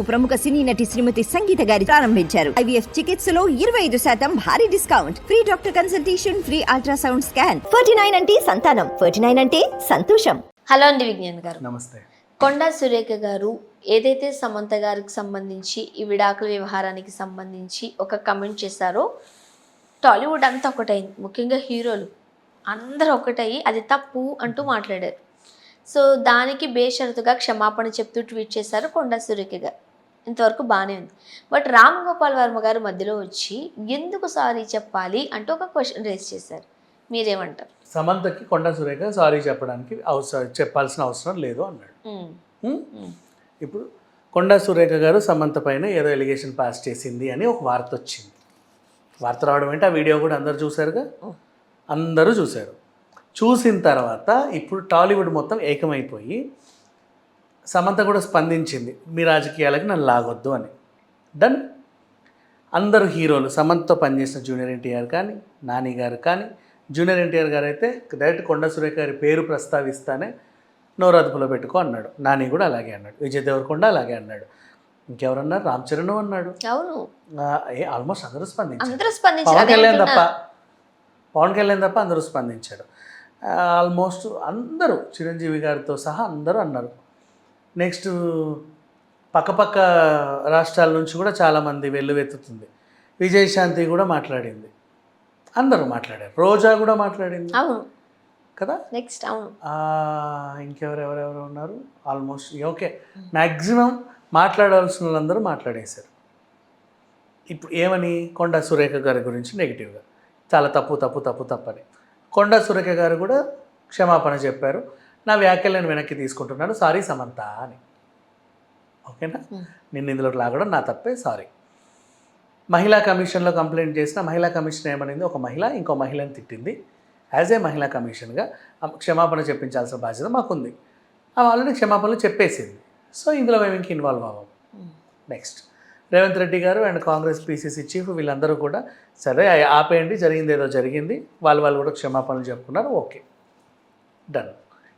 ప్రముఖ సినీ నటి శ్రీమతి సంగీత గారి ప్రారంభించారు. ఐవీఎఫ్ చికిత్సలో ఇరవై ఐదు శాతం భారీ discount. Free doctor consultation free ultrasound scan. Ferty nine అంటే సంతానం. ఫర్టీ నైన్ అంటే సంతోషం. హలో అండి విజ్ఞాన్ గారు. నమస్తే. కొండా సురేఖ గారు ఏదైతే సమంత గారికి సంబంధించి ఈ విడాకుల వ్యవహారానికి సంబంధించి ఒక కమెంట్ చేశారో టాలీవుడ్ అంతా ఒకటైంది. ముఖ్యంగా హీరోలు. అందరూ ఒకటయ్యి అది తప్పు అంటూ మాట్లాడారు. సో దానికి బేషరతుగా క్షమాపణ చెప్తూ ట్వీట్ చేశారు కొండా సురేఖ గారు. ఇంతవరకు బాగానే ఉంది. బట్ రామ్ గోపాల్ వర్మ గారు మధ్యలో వచ్చి ఎందుకు సారీ చెప్పాలి అంటూ ఒక క్వశ్చన్ రేస్ చేశారు. మీరేమంటారు? సమంతకి కొండ సురేఖ సారీ చెప్పడానికి అవసరం చెప్పాల్సిన అవసరం లేదు అన్నాడు. ఇప్పుడు కొండ సురేఖ గారు సమంత పైన ఏదో ఎలిగేషన్ పాస్ చేసింది అని ఒక వార్త వచ్చింది. వార్త రావడం ఏంటి? ఆ వీడియో కూడా అందరు చూశారుగా? అందరూ చూశారు. చూసిన తర్వాత ఇప్పుడు టాలీవుడ్ మొత్తం ఏకమైపోయి సమంత కూడా స్పందించింది మీ రాజకీయాలకి నన్ను లాగొద్దు అని. డన్ అందరు హీరోలు సమంతతో పనిచేసిన జూనియర్ ఎన్టీఆర్ కానీ నాని గారు కానీ జూనియర్ ఎన్టీఆర్ గారు అయితే డైరెక్ట్ కొండ సురేఖ గారి పేరు ప్రస్తావిస్తానే నోరు అదుపులో పెట్టుకో అన్నాడు. నాని కూడా అలాగే అన్నాడు. విజయ్ దేవరకొండ అలాగే అన్నాడు. ఇంకెవరన్నారు రామ్ చరణ్ అన్నాడు. అవును. ఆల్మోస్ట్ అందరూ స్పందించారు. పవన్ కళ్యాణ్ తప్ప. పవన్ కళ్యాణ్ తప్ప అందరూ స్పందించారు. ఆల్మోస్ట్ అందరూ చిరంజీవి గారితో సహా అందరూ అన్నారు. నెక్స్ట్ పక్కపక్క రాష్ట్రాల నుంచి కూడా చాలామంది వెల్లువెత్తుతుంది. విజయశాంతి కూడా మాట్లాడింది. అందరూ మాట్లాడారు. రోజా కూడా మాట్లాడింది. అవును. కదా? నెక్స్ట్ అవును. ఆ, ఇంకెవరెవరెవరు ఉన్నారు? Almost okay. మ్యాక్సిమం మాట్లాడాల్సిన వాళ్ళందరూ మాట్లాడేశారు. ఇప్పుడు ఏమని? కొండా సురేఖ గారి గురించి నెగిటివ్గా. చాలా తప్పు తప్పు తప్పు తప్పని. కొండా సురేఖ గారు కూడా క్షమాపణ చెప్పారు. నా వ్యాఖ్యలను వెనక్కి తీసుకుంటున్నాను. సారీ సమంత అని. ఓకేనా? Hmm. నిన్ను ఇందులో లాగడం నా తప్పే. సారీ మహిళా కమిషన్లో కంప్లైంట్ చేసిన మహిళా కమిషన్ ఏమనింది? ఒక మహిళ ఇంకో మహిళని తిట్టింది. యాజ్ ఏ మహిళా కమిషన్గా క్షమాపణ చెప్పించాల్సిన బాధ్యత మాకుంది. ఆమె ఆల్రెడీ క్షమాపణలు చెప్పేసింది. సో ఇందులో మేము ఇంక ఇన్వాల్వ్ అవ్వము. నెక్స్ట్ రేవంత్ రెడ్డి గారు అండ్ కాంగ్రెస్ పీసీసీ చీఫ్ వీళ్ళందరూ కూడా సరే ఆ- ఆపేయండి. జరిగింది ఏదో జరిగింది. వాళ్ళు వాళ్ళు కూడా క్షమాపణలు చెప్పుకున్నారు. ఓకే డన్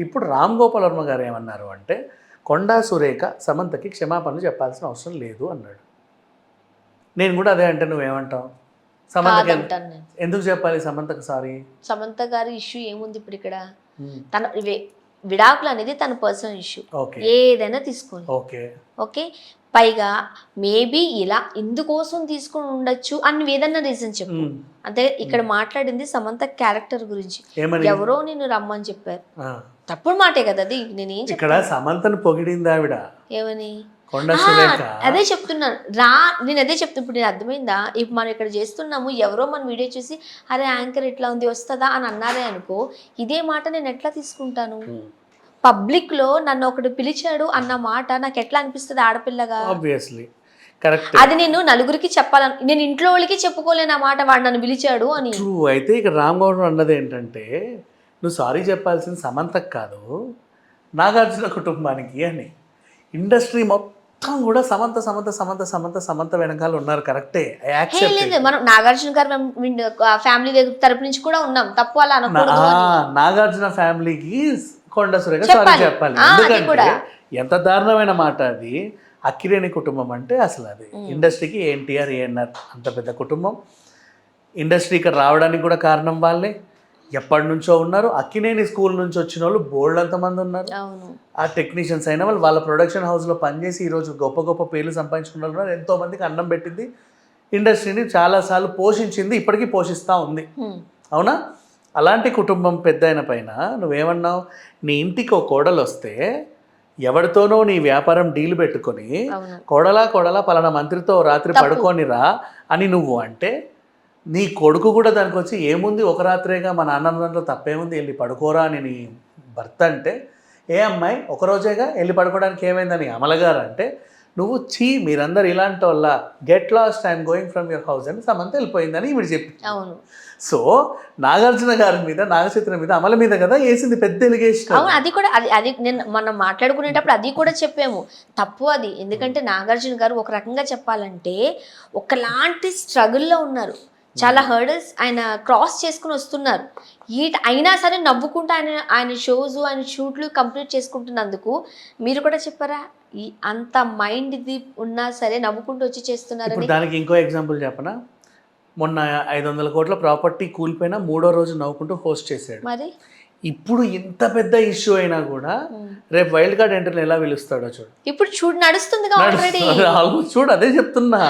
ఇప్పుడు రామ్ గోపాల్ వర్మ గారు ఏమన్నారు అంటే కొండా సురేఖ సమంతకి క్షమాపణలు చెప్పాల్సిన అవసరం లేదు అన్నాడు. నేను కూడా అదే అంటే నువ్వేమంటావు? కాదంటాను నేను. ఎందుకు చెప్పాలి సమంతకు సారీ? సమంత గారి ఇష్యూ ఏముంది ఇప్పుడు ఇక్కడ? తన వి- విడాకులు అనేది తన పర్సనల్ ఇష్యూ. ఓకే. ఏదైనా తీసుకోండి. ఓకే. ఓకే? పైగా మేబీ ఇలా ఇందుకోసం తీసుకొని ఉండొచ్చు అని ఏదన్నా రీజన్ చెప్పు. అంటే ఇక్కడ మాట్లాడింది సమంత క్యారెక్టర్ గురించి. ఏమని? ఎవరో నిన్ను రమ్మని చెప్పారు. ఆ. తప్పుడు మాటే కదా అది. నేనేం ఇక్కడ సమంతను పొగిడింది ఆవిడ. ఏమని? అదే చెప్తున్నాను రా నేను అదే చెప్తున్నా. ఇప్పుడు నేను అర్థమైందా? ఇప్పుడు మనం ఇక్కడ చేస్తున్నాము ఎవరో మన వీడియో చూసి అరే యాంకర్ ఎట్లా ఉంది వస్తుందా? అని అన్నారే అనుకో ఇదే మాట నేను ఎట్లా తీసుకుంటాను? మ్మ్. పబ్లిక్లో నన్ను ఒకటి పిలిచాడు అన్న మాట నాకు ఎట్లా అనిపిస్తుంది ఆడపిల్లగా? అది నేను నలుగురికి చెప్పాలని నేను ఇంట్లో వాళ్ళకి చెప్పుకోలేను ఆ మాట వాడు నన్ను పిలిచాడు అని. అయితే ఇక రామ్ గౌడ్ అన్నది ఏంటంటే నువ్వు సారీ చెప్పాల్సింది సమంతకు కాదు నాగార్జున కుటుంబానికి అని. ఇండస్ట్రీ మొత్తం కూడా సమంత సమంత సమంత సమంత సమంత వెనకాల ఉన్నారు కరెక్టే? లేదు మనం నాగార్జున గారి ఫ్యామిలీ తరపు నుంచి కూడా ఉన్నాం. తప్పు అలా. నాగార్జున ఫ్యామిలీకి కొండ సురేఖ సారీ చెప్పాలి. ఎందుకంటే. ఎంత దారుణమైన మాట అది. అక్కిరేణి కుటుంబం అంటే అసలు అది. ఇండస్ట్రీకి ఎన్టీఆర్ ఏఎన్ఆర్ అంత పెద్ద కుటుంబం. ఇండస్ట్రీ ఇక్కడ రావడానికి కూడా కారణం వాళ్ళే. ఎప్పటి నుంచో ఉన్నారు. అక్కినేని స్కూల్ నుంచి వచ్చిన వాళ్ళు బోల్డ్ అంతమంది ఉన్నారు. ఆ టెక్నీషియన్స్ అయిన వాళ్ళు వాళ్ళ ప్రొడక్షన్ హౌస్లో పనిచేసి ఈరోజు గొప్ప గొప్ప పేర్లు సంపాదించుకున్న వాళ్ళు ఉన్నారు. ఎంతో మందికి అన్నం పెట్టింది. ఇండస్ట్రీని చాలాసార్లు పోషించింది ఇప్పటికీ పోషిస్తూ ఉంది. అవునా? అలాంటి కుటుంబం పెద్ద అయిన పైన నువ్వేమన్నావు? నీ ఇంటికి ఒక కోడలు వస్తే ఎవరితోనో నీ వ్యాపారం డీల్ పెట్టుకొని కోడలా కోడలా పలానా మంత్రితో రాత్రి. పడుకోనిరా అని నువ్వు అంటే నీ కొడుకు కూడా దానికి వచ్చి ఏముంది ఒక రాత్రేగా మా నాన్న తప్పేముంది వెళ్ళి పడుకోరా అని నీ భర్త అంటే ఏ అమ్మాయి ఒక రోజేగా వెళ్ళి పడుకోవడానికి ఏమైందని అమలగారు అంటే నువ్వు చీ మీరందరు ఇలాంటి వాళ్ళ get lost I'm going from your house అని సమంత వెళ్ళిపోయిందని ఈవిడ చెప్పి అవును. సో నాగార్జున గారి మీద నాగచైత్ర మీద అమల మీద కదా వేసింది పెద్ద ఎలిగేషన్ అవును అది కూడా అది అది నేను మనం మాట్లాడుకునేటప్పుడు అది కూడా చెప్పాము. తప్పు అది. ఎందుకంటే నాగార్జున గారు ఒక రకంగా చెప్పాలంటే ఒకలాంటి స్ట్రగుల్లో ఉన్నారు. చాలా హర్డల్స్ ఆయన క్రాస్ చేసుకుని వస్తున్నారు. ఈ అయినా సరే నవ్వుకుంటూ ఆయన ఆయన షోస్ ఆయన షూట్లు కంప్లీట్ చేసుకుంటున్నందుకు మీరు కూడా చెప్పారా? ఈ అంత మైండ్ ఇది ఉన్నా సరే నవ్వుకుంటూ వచ్చి చేస్తున్నారని? ఇప్పుడు దానికి ఇంకో ఎగ్జాంపుల్ చెప్పనా? మొన్న ఐదు వందల కోట్ల ప్రాపర్టీ కూలిపోయినా మూడో రోజు నవ్వుకుంటూ హోస్ట్ చేశాడు. మరి? ఇప్పుడు ఇంత పెద్ద ఇష్యూ అయినా కూడా రేపు వైల్డ్ కార్డ్ ఎంట్రీని ఎలా పిలుస్తాడో చూడు. ఇప్పుడు చూడు ఆల్మోస్ట్ చూడు అదే చెప్తున్నా.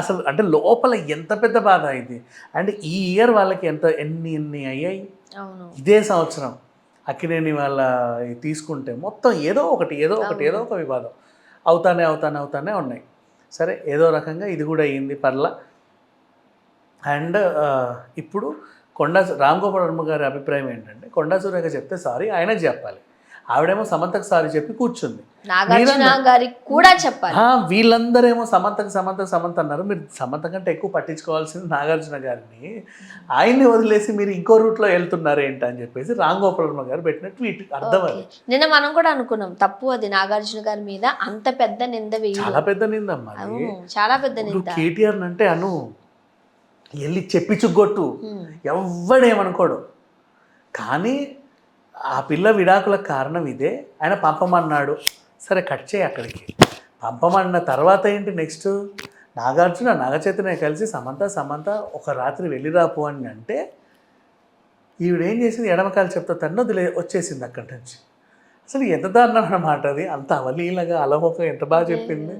అసలు అంటే లోపల ఎంత పెద్ద బాధ ఇది? అండ్ ఈ ఇయర్ వాళ్ళకి ఎంత ఎన్ని ఎన్ని అయ్యాయి? ఇదే సంవత్సరం. అక్కినేని వాళ్ళ తీసుకుంటే మొత్తం ఏదో ఒకటి ఏదో ఒకటి ఏదో ఒక వివాదం. అవుతానే అవుతానే అవుతానే ఉన్నాయి. సరే ఏదో రకంగా ఇది కూడా అయ్యింది పర్ల. అండ్ ఇప్పుడు కొండా రామ్ గోపాల్ వర్మ గారి అభిప్రాయం ఏంటంటే కొండా సూర్యగా చెప్తే సారీ ఆయనకు చెప్పాలి. ఆవిడేమో సమంతకు సారీ చెప్పి కూర్చుంది. నాగార్జున మీరన్న- గారికి కూడా చెప్పాలి. వీళ్ళందరేమో సమంతకు సమంతకు సమంత అన్నారు. మీరు సమంత కంటే ఎక్కువ పట్టించుకోవాల్సింది నాగార్జున గారిని. ఆయన్ని వదిలేసి మీరు ఇంకో రూట్లో వెళ్తున్నారు ఏంటి అని చెప్పేసి రామ్ గోపాల్ వర్మ గారు పెట్టిన ట్వీట్ అర్థం అది. ఓకే. నిన్న మనం కూడా అనుకున్నాం తప్పు అది నాగార్జున గారి మీద అంత పెద్ద నింద చాలా పెద్ద అది. అవును చాలా పెద్ద నింద. కేటీఆర్ అంటే అను వెళ్ళి చెప్పించుకొట్టు ఉమ్. ఎవ్వడేమనుకోడు కానీ ఆ పిల్ల విడాకులకు కారణం ఇదే. ఆయన పంపమన్నాడు. సరే కట్ చేయి అక్కడికి. పంపమన్న తర్వాత ఏంటి నెక్స్ట్? నాగార్జున నాగచైతన్య కలిసి సమంత సమంత ఒక రాత్రి వెళ్ళిరాపు అని అంటే ఈవిడేం చేసింది? ఎడమకాలు చెప్తా తను వదిలే వచ్చేసింది అక్కడి నుంచి. అసలు ఎంత దారుణం అన్నమాట అది? అంత అవలీలగా అలవోక ఎంత బాగా చెప్పింది?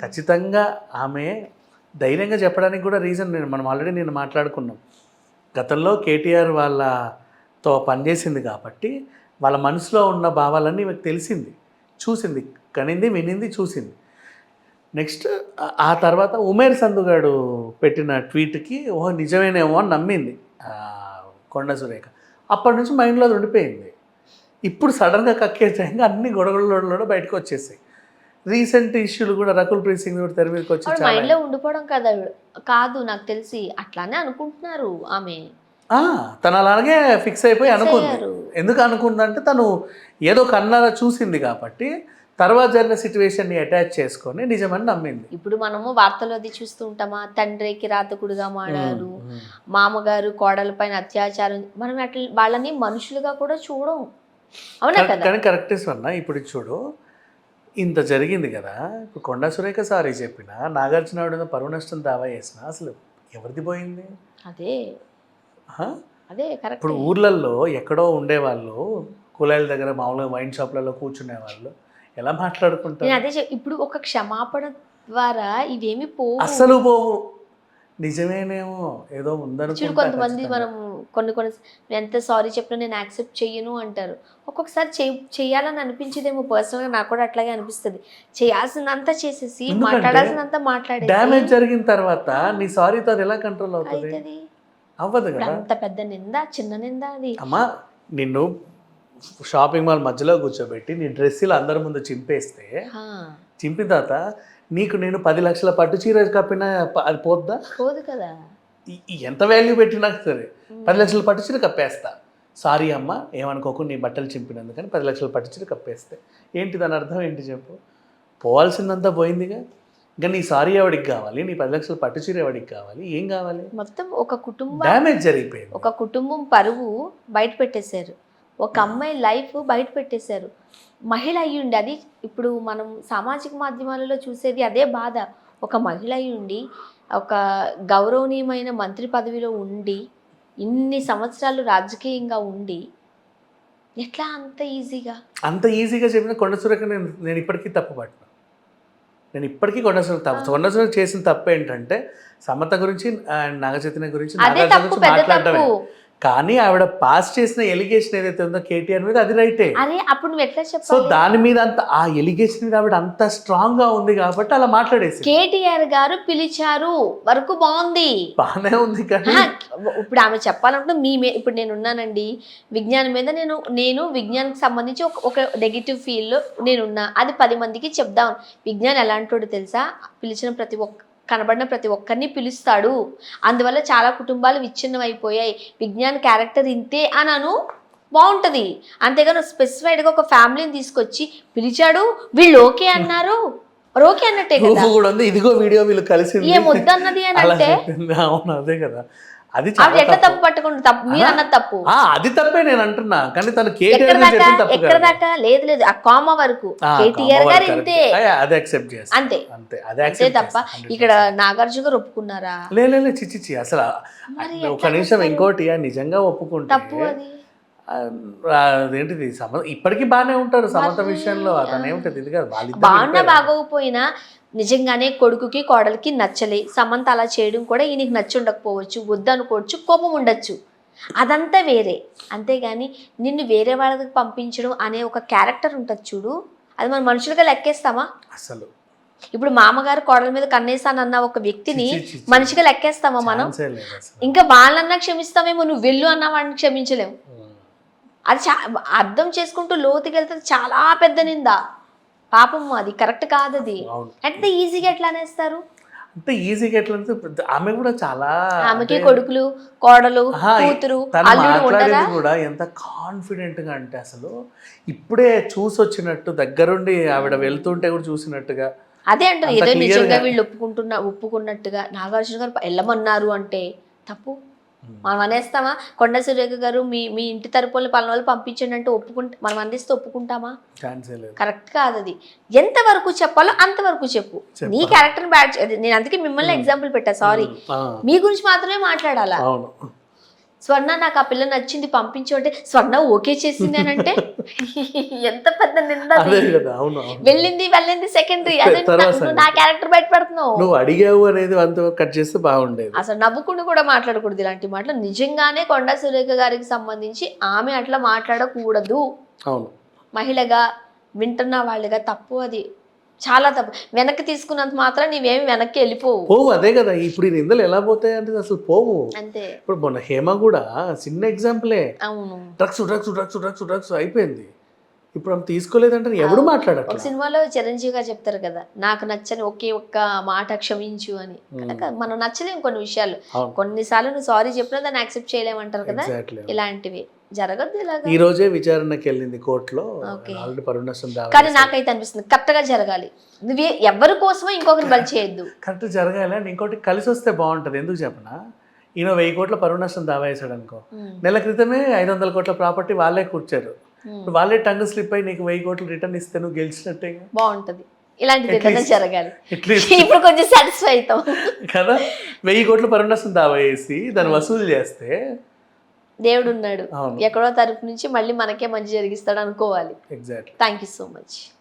ఖచ్చితంగా ఆమె ధైర్యంగా చెప్పడానికి కూడా రీజన్ నేను మనం ఆల్రెడీ నేను మాట్లాడుకున్నాం. గతంలో కేటీఆర్ వాళ్ళతో పనిచేసింది కాబట్టి వాళ్ళ మనసులో ఉన్న భావాలన్నీ మీకు తెలిసింది చూసింది కనింది వినింది చూసింది. నెక్స్ట్ ఆ- తర్వాత ఉమేర్ సందుగాడు పెట్టిన ట్వీట్కి ఓహో నిజమేనేమో అని నమ్మింది కొండ సురేఖ. అప్పటి నుంచి మైండ్లో ఉండిపోయింది. ఇప్పుడు సడన్గా కక్కేసాక అన్ని గొడవలలో బయటకు వచ్చేసాయి. రీసెంట్ ఇష్యూలు కూడా రకుల్ ప్రీత్ సింగ్ కూడా తెర మీదకి వచ్చి మైండ్లో ఉండిపోవడం కదా కాదు నాకు తెలిసి అట్లానే అనుకుంటున్నారు ఆమె. తను అలాగే ఫిక్స్ అయిపోయి అనుకుంది. ఎందుకు అనుకుందంటే తను ఏదో కన్నారా చూసింది కాబట్టి తర్వాత జరిగిన సిచ్యువేషన్ని అటాచ్ చేసుకొని నిజమని నమ్మింది. ఇప్పుడు మనము వార్తలు అది చూస్తూ ఉంటామా? తండ్రికి రాతకుడిగా మాడారు మామగారు కోడల పైన అత్యాచారం. మనం అట్లా వాళ్ళని మనుషులుగా కూడా చూడం. అవునా కదా? కానీ కరెక్టే స్వర్ణ ఇప్పుడు చూడు ఇంత జరిగింది కదా. ఇప్పుడు కొండా సురేఖ సారీ చెప్పిన నాగార్జున పరువు నష్టం దావా చేసిన అసలు ఎవరిది పోయింది? అదే? అదే ఇప్పుడు ఊర్లల్లో ఎక్కడో ఉండేవాళ్ళు కూలాయిల దగ్గర మామూలుగా వైన్ షాప్లలో కూర్చునే వాళ్ళు ఎలా మాట్లాడుకుంటారు? అదే ఇప్పుడు ఒక క్షమాపణ ద్వారా ఇవేమి పోవు. అస్సలు పోవు. నిజమేనేమో ఏదో చూడు ఉందనుకుంటా కొంతమంది. మనం కొన్ని కొన్ని నేను ఎంత సారీ చెప్పినా నేను యాక్సెప్ట్ చెయ్యను అంటారు. ఒక్కొక్కసారి చెయ్ చెయ్యాలని అనిపించేదేమో పర్సనల్గా నాకు కూడా అట్లాగే అనిపిస్తుంది. చేయాల్సిందంతా చేసేసి ఎందుకంటే మాట్లాడాల్సిందంతా మాట్లాడేసి డ్యామేజ్ జరిగిన తర్వాత నీ సారీతో అది ఎలా కంట్రోల్ అవుతుంది? అవ్వదు కదా? అంత పెద్ద నింద చిన్న నింద అది. అమ్మా నిన్ను షాపింగ్ మాల్ మధ్యలో కూర్చోబెట్టి నీ డ్రెస్సులు అందరి ముందు చింపేస్తే చింపిన తర్వాత నీకు నేను పది లక్షల పట్టు చీర కప్పినా అది పోద్దా? పోదు కదా. ఎంత వాల్యూ పెట్టినా సరే. పది లక్షల పట్టు చీర కప్పేస్తా. సారీ అమ్మ ఏమనుకోకు నీ బట్టలు చింపినందుకని పది లక్షల పట్టు చీర కప్పేస్తే. ఏంటి దాని అర్థం? ఏంటి చెప్పు. పోవాల్సిందంతా పోయిందిగా. ఇంకా నీ సారీ ఎవడికి కావాలి? నీ పది లక్షల పట్టు చీర ఎవడికి కావాలి? ఏం కావాలి? మొత్తం ఒక కుటుంబం డ్యామేజ్ జరిగిపోయింది. ఒక కుటుంబం పరువు బయట పెట్టేశారు. ఒక అమ్మాయి లైఫ్ బయట పెట్టేశారు. మహిళ అయ్యి ఉండి అది ఇప్పుడు మనం సామాజిక మాధ్యమాలలో చూసేది అదే బాధ. ఒక మహిళ అయ్యి ఉండి ఒక గౌరవనీయమైన మంత్రి పదవిలో ఉండి ఇన్ని సంవత్సరాలు రాజకీయంగా ఉండి ఎట్లా అంత ఈజీగా? అంత ఈజీగా చెప్పిన కొండ సురేఖ నేను నేను ఇప్పటికీ తప్పు పట్టిన. నేను ఇప్పటికీ కొండ సురేఖ తప్పు కొండ సురేఖ చేసిన తప్పు ఏంటంటే సమత గురించి అండ్ నాగచైతన్య గురించి మాట్లాడటమే. కానీ ఆవిడ పాస్ చేసిన ఎలిగేషన్ ఏదైతే ఉందో కేటీఆర్ మీద అది రైటే. అరే అప్పుడు నువ్వు ఎట్లా సో చెప్పాలి దాని మీద అంత ఆ ఎలిగేషన్ మీద ఆవిడ అంత స్ట్రాంగ్గా ఉంది కాబట్టి అలా మాట్లాడేసి కేటీఆర్ గారు పిలిచారు వరకు బాగుంది. బాగానే ఉంది కానీ ఇప్పుడు ఆమె చెప్పాలంటే మీ ఇప్పుడు నేను ఉన్నానండి. విజ్ఞానం మీద నేను నేను విజ్ఞానికి సంబంధించి ఒక నెగిటివ్ ఫీల్ నేనున్నా అది పది మందికి చెప్దాం. విజ్ఞాన్ ఎలాంటోడు తెలుసా? పిలిచిన ప్రతి ఒక్క కనబడిన ప్రతి ఒక్కరిని పిలుస్తాడు. అందువల్ల చాలా కుటుంబాలు విచ్ఛిన్నం అయిపోయాయి విజ్ఞాన్ క్యారెక్టర్ ఇంతే అని అను బాగుంటుంది అంతేగాని స్పెసిఫైడ్గా ఒక ఫ్యామిలీని తీసుకొచ్చి పిలిచాడు వీళ్ళు ఓకే అన్నారు? ఓకే అన్నట్టే కదా. ఇదిగో వీడియో వీళ్ళు కలిసి ఏం వద్దన్నది అని అంటే. అవును అదే కదా. అది ఎట్లా తప్పు. పట్టుకుంటు తప్పు మీరు అన్నది తప్పు. అది తప్పే నేను అంటున్నా. కానీ తను కేటీఆర్ ఎక్కడ. దాకా? లేదు లేదు. ఆ కామ వరకు. కేటీఆర్ గారు. ఇంతే. అది అక్సెప్ట్ చేస్తా. అంతే. అంతే అదే accept తప్ప చేస్తా, 100%. ఇక్కడ నాగార్జున గారు ఒప్పుకున్నారా? లే లే, లే, చి చి, చి అసలు ఒక నిమిషం? ఇంకోటి నిజంగా ఒప్పుకుంటే తప్పు అది. అదేంటిది? సమ ఇప్పటికీ బాగానే ఉంటారు సమంత విషయంలో. అతను ఏమిటది ఇది కాదు. బాగున్నా. బాగోకపోయినా నిజంగానే కొడుకుకి కోడలికి నచ్చలే. సమంత అలా చేయడం కూడా ఈయనకి నచ్చి ఉండకపోవచ్చు వద్దు అనుకోవచ్చు కోపం ఉండొచ్చు. అదంతా వేరే. అంతేగాని నిన్ను వేరే వాళ్ళకి పంపించడం అనే ఒక క్యారెక్టర్ ఉంటుంది చూడు. అది మనం మనుషులుగా లెక్కేస్తామా? అసలు. ఇప్పుడు మామగారు కోడల మీద కన్నేసానన్న ఒక వ్యక్తిని. మనిషిగా లెక్కేస్తామా మనం? ఇంకా వాళ్ళన్నా క్షమిస్తామేమో నువ్వు వెళ్ళు అన్న వాడిని క్షమించలేము. అది చా అర్థం చేసుకుంటూ లోతుకి వెళ్తే చాలా పెద్ద నింద. పాపం అది కరెక్ట్ కాదు అది ఎంత ఈజీగా ఎట్లా అనేస్తారు? అంతే ఈజీగా ఎట్లా అంటే ఆమె కూడా చాలా ఆమెకి అంటే- కొడుకులు కోడలు కూతురు మాట్లాడేది కూడా ఎంత కాన్ఫిడెంట్గా అంటే అసలు ఇప్పుడే చూసి వచ్చినట్టు దగ్గరుండి ఆవిడ వెళ్తుంటే కూడా చూసినట్టుగా అదే అంటారు అంత ఏదో నిజంగా వీళ్ళు ఒప్పుకుంటున్న ఒప్పుకున్నట్టుగా నాగార్జున గారు వెళ్ళమన్నారు అంటే తప్పు. మనం అనేస్తామా? కొండ సురేఖ గారు మీ మీ ఇంటి తరపుల పలాన వాళ్ళు పంపించండి అంటే ఒప్పుకుంటా మనం అందిస్తే ఒప్పుకుంటామా? కరెక్ట్ కాదు అది. ఎంతవరకు చెప్పాలో అంతవరకు చెప్పు. నీ క్యారెక్టర్ బ్యాడ్ నేను అందుకే మిమ్మల్ని ఎగ్జాంపుల్ పెట్టా సారీ మీ గురించి మాత్రమే మాట్లాడాలా? స్వర్ణ నాకు ఆ పిల్ల నచ్చింది పంపించు అంటే స్వర్ణ ఓకే చేసింది అని అంటే? ఎంత పెద్ద నింద అది. అదే కదా అవును అవును. వెళ్ళింది వెళ్ళింది సెకండరీ అదే నా- క్యారెక్టర్ బయట పెడుతున్నావు నువ్వు అడిగావు అనేది అంత కట్ చేస్తే బాగుండేది. అసలు నవ్వుకుంటూ కూడా మాట్లాడకూడదు ఇలాంటి మాటలు. నిజంగానే కొండా సురేఖ గారికి సంబంధించి ఆమె అట్లా మాట్లాడకూడదు. అవును. మహిళగా వింటున్న వాళ్ళగా తప్పు అది. చాలా తప్పు. వెనక్కి తీసుకున్నంత మాత్రం నీవేమి వెనక్కి వెళ్ళిపోవు. పోవు అదే కదా. ఇప్పుడు ఈ నిందలు ఎలా పోతాయి అంటే అసలు పోవు. అంతే. ఇప్పుడు మొన్న హేమ కూడా చిన్న ఎగ్జాంపులే అవును. Drugs drugs drugs drugs drugs అయిపోయింది. ఇప్పుడు ఆమె తీసుకోలేదంటే ఎవడు ఒక మాట్లాడట్లా? సినిమాలో చిరంజీవి గారు చెప్తారు కదా నాకు నచ్చని ఒకే ఒక్క మాట క్షమించు అని. మనం నచ్చలేము కొన్ని విషయాలు. కొన్నిసార్లు నువ్వు సారీ చెప్పినా దాన్ని యాక్సెప్ట్ చేయలేమంటారు కదా? ఇలాంటివి జరగద్దు ఇలాగా. ఈ రోజే విచారణకి వెళ్ళింది కోర్టులో కానీ నాకైతే అనిపిస్తుంది కరెక్ట్గా జరగాలి. నువ్వే ఎవరి కోసమో ఇంకొకరిని బలి చేయొద్దు. కరెక్ట్ జరగాలి అండ్ ఇంకోటి కలిసి వస్తే బాగుంటుంది. ఎందుకు చెప్పనా? ఈయన వెయ్యి కోట్ల పరుణష్టం దావా వేసాడు అనుకో. నెల క్రితమే ఐదు వందల కోట్ల ప్రాపర్టీ వాళ్ళే కూర్చారు. వాళ్ళే టంగ్ స్లిప్ అయి నీకు వెయ్యి కోట్లు రిటర్న్ ఇస్తే నువ్వు గెలిచినట్టే బాగుంటది. ఇలాంటిది ఏదైనా జరగాలి. ఇప్పుడు కొంచెం సాటిస్ఫై అవుతాం. కదా? వెయ్యి కోట్ల పరుణష్టం దావా వేసి దాన్ని వసూలు చేస్తే దేవుడు ఉన్నాడు ఎక్కడో తరపు నుంచి మళ్ళీ మనకే మంచి జరిగిస్తాడు అనుకోవాలి. Exactly thank you so much